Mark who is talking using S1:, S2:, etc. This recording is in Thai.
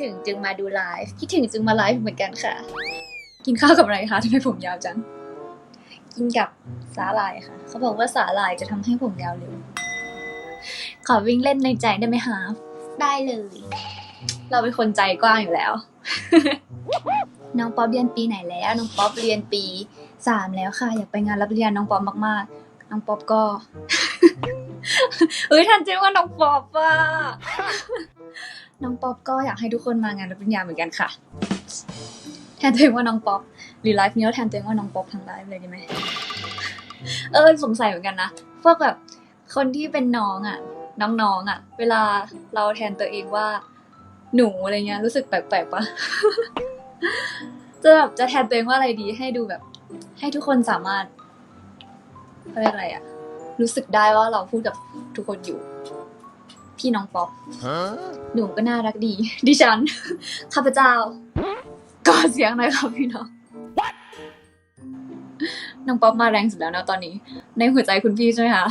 S1: ถึงจึงมาดูไลฟ์คิดถึงจึงมาไลฟ์เหมือนกันค่ะ กินข้าวกับอะไรคะทำไมผมยาวจัง กินกับสาหร่ายค่ะ เขาบอกว่าสาหร่ายจะทำให้ผมยาวเร็วขอวิ่งเล่นในใจได้ไหมคะได้เลย เราเป็นคนใจกว้างอยู่แล้ว น้องป๊อปเรียนปีไหนแล้ว น้องป๊อปเรียนปีสามแล้วค่ะ อยากไปงานรับปริญญาน้องป๊อปมากๆ น้องป๊อปก็เฮ้ยทันเจ๊ว่าน้องป๊อปว่ะ ป๊อปก็อยากให้ทุกคนมางานรับปริญญาเหมือนกันค่ะ แทนตัวเองว่าน้องป๊อปหรือไลฟ์นี้แทนตัวเองว่าน้องป๊อปทั้งไลฟ์เลยดีไหมเออสงสัยเหมือนกันนะพวกแบบคนที่เป็นน้องอะ น้องๆอะ เวลาเราแทนตัวเองว่า หนูอะไรเงี้ยรู้สึกแปลกๆปะจะแบบจะแทนตัวเองว่าอะไรดีให้ดูแบบ ให้ทุกคนสามารถเขาเรียกอะไรอะ รู้สึกได้ว่าเราพูดกับทุกคนอยู่ พี่น้องป๊อปหนูก็น่ารักดี ดิฉัน ข้าพเจ้าก่อเสียงหน่อยครับพี่น้องน้องป๊อปมาแรงสุดแล้วนะตอนนี้ ในหัวใจคุณพี่ใช่ไหมคะ